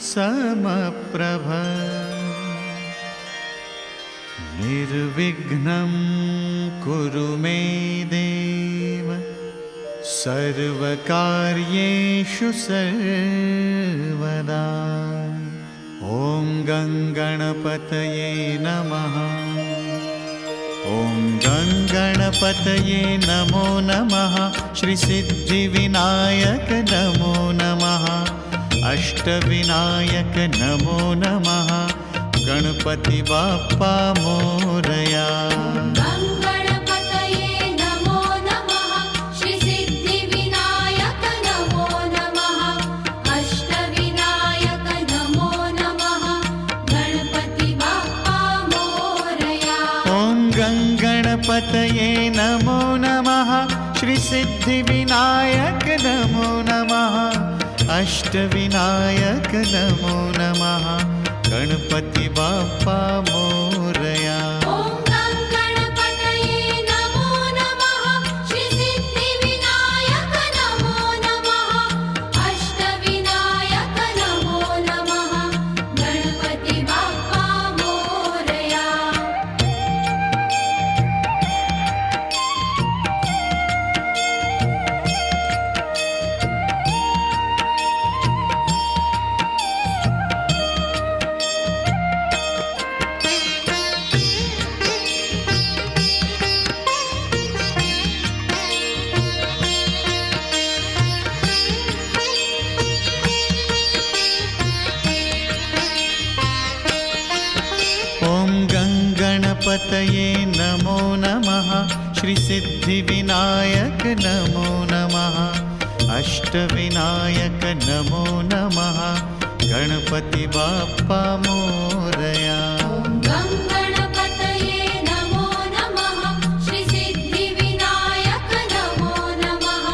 समप्रभ। निर्विघ्नं कुरु मे देव। सर्वकार्येषु सर्वदा। ॐ गङ्गणपतये नमः। ॐ गङ्गणपतये नमो नमः। श्रीसिद्धिविनायक नमो नमः अष्टविनायक नमो नमः। गणपति बाप्पा मोरया। गणपतये नमो नमः। श्रीसिद्धिविनायक नमो नमः अष्टविनायक नमो नमः. गणपति बाप्पा मोर श्रीसिद्धिविनायक नमो नमः। अष्टविनायक नमो नमः। गणपति बाप्पा मोरया। गणपतये नमो नमः। श्रीसिद्धिविनायक नमो नमः।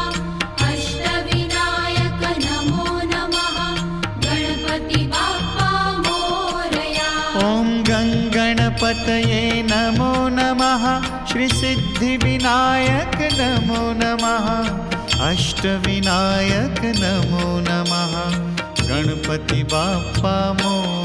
अष्टविनायक नमो नमः। गणपति बाप्पा मोरया। ॐ गङ्गणपतये नमो नमः। श्रीसिद्धिविनायक नमो नमः। अष्टविनायक नमो नमः। गणपति बाप्पा मोरया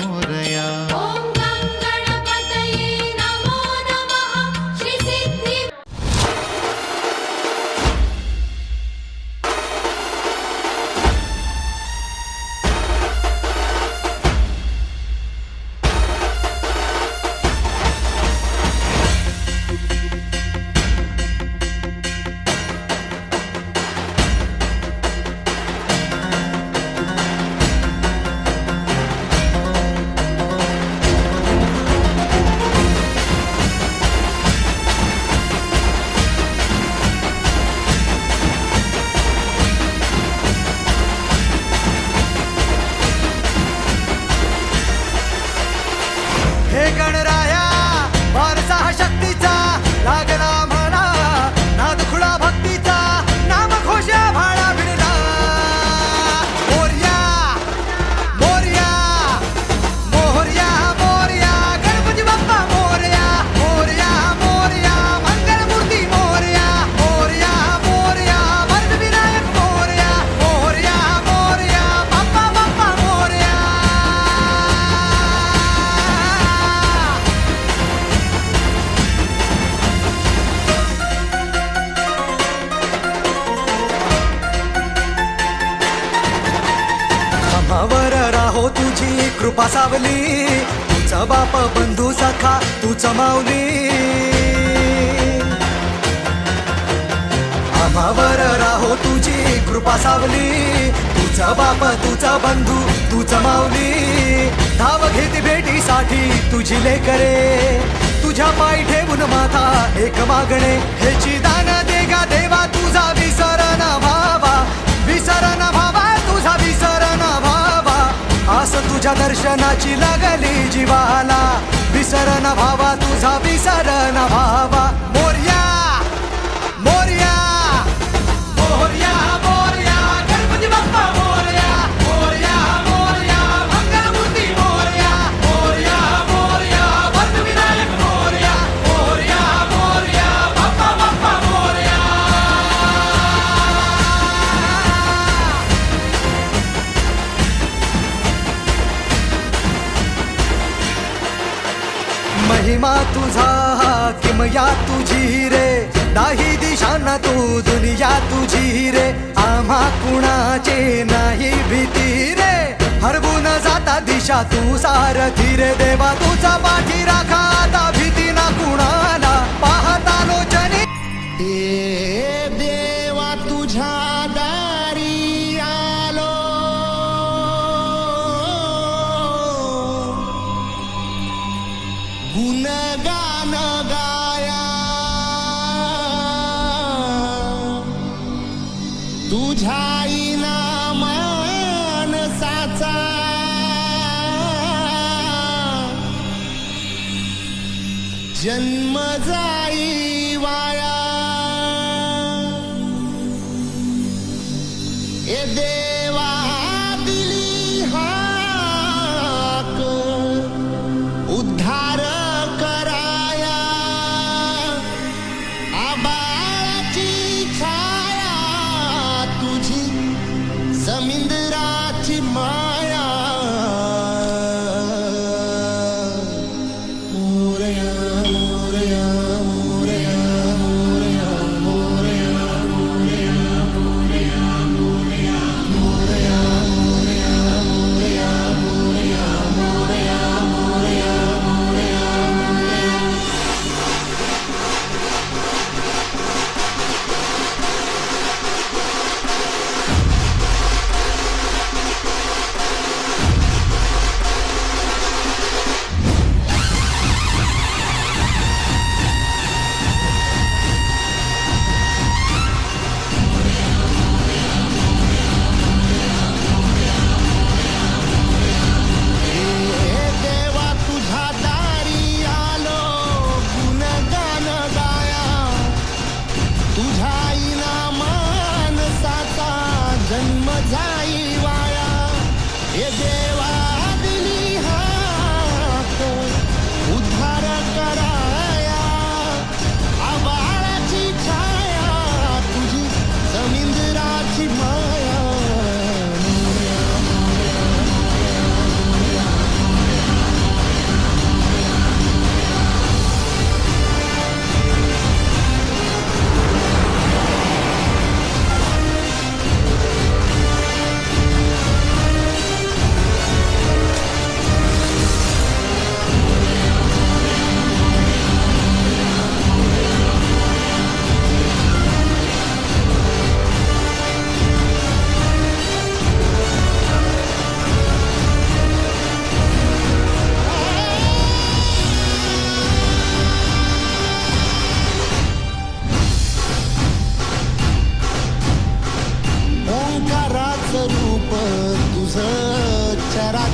तुझी तुझा बाप बंधू सखा तू माऊली. आम्हावर राहो तुझी कृपा सावली. तुझा बाप तुझा बंधू तू माऊली. धाव घेत भेटीसाठी तुझी लेकरे. तुझ्या पाय ठेवून माथा एक मागणे. हेची दान देगा देवा तुझा विसर भावा विसर भावा तुझा विसर भावा तुझ्या दर्शनाची लागली जीवाला. विसर न भावा तुझा विसरण न भावा मोर्या! मोर्या! दुनिया तुझी रे. दिशा दिशांना तू दुनिया तुझी रे. आम्हा कुणाचे नाही भीती रे. हरवून जाता दिशा तू सारथी रे देवा. तुझा पाठी राखा आता भीती ना कुणाला. पाहता लोचनी. तुझ्या मानसाचा जन्म जाई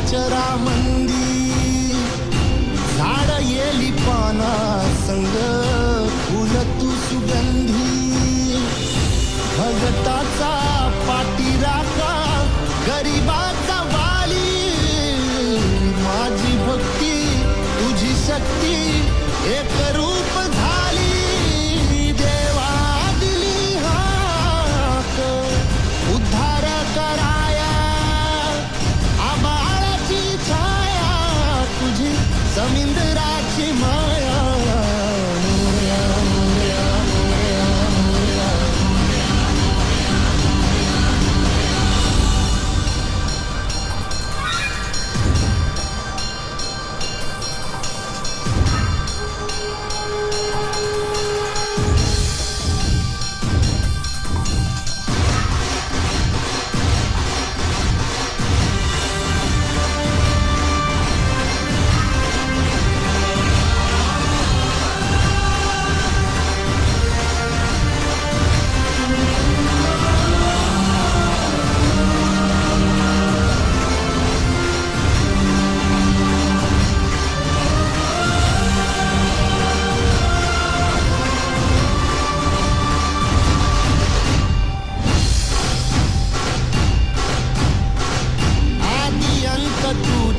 चरामंदी मंदी. झाड येली पाना संग फुल तू सुगंधी. भगताचा पाठीराखा गरीबाचा वाली. माझी भक्ती तुझी शक्ती एक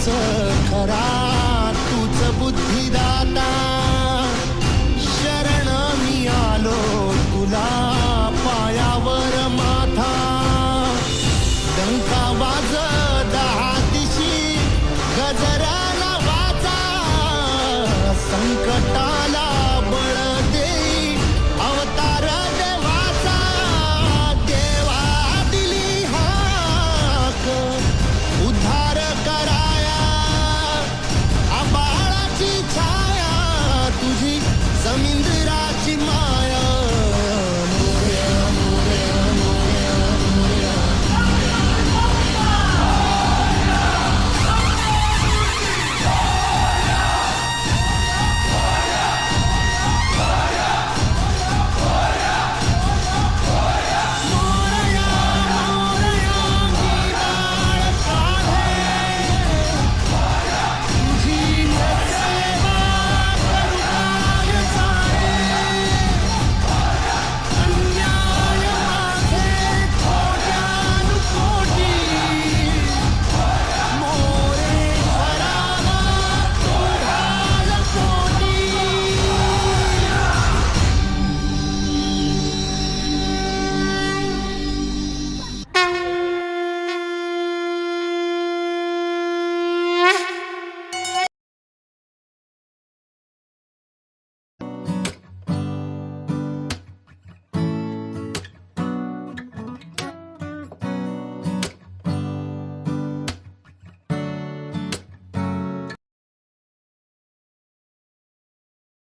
The sekarang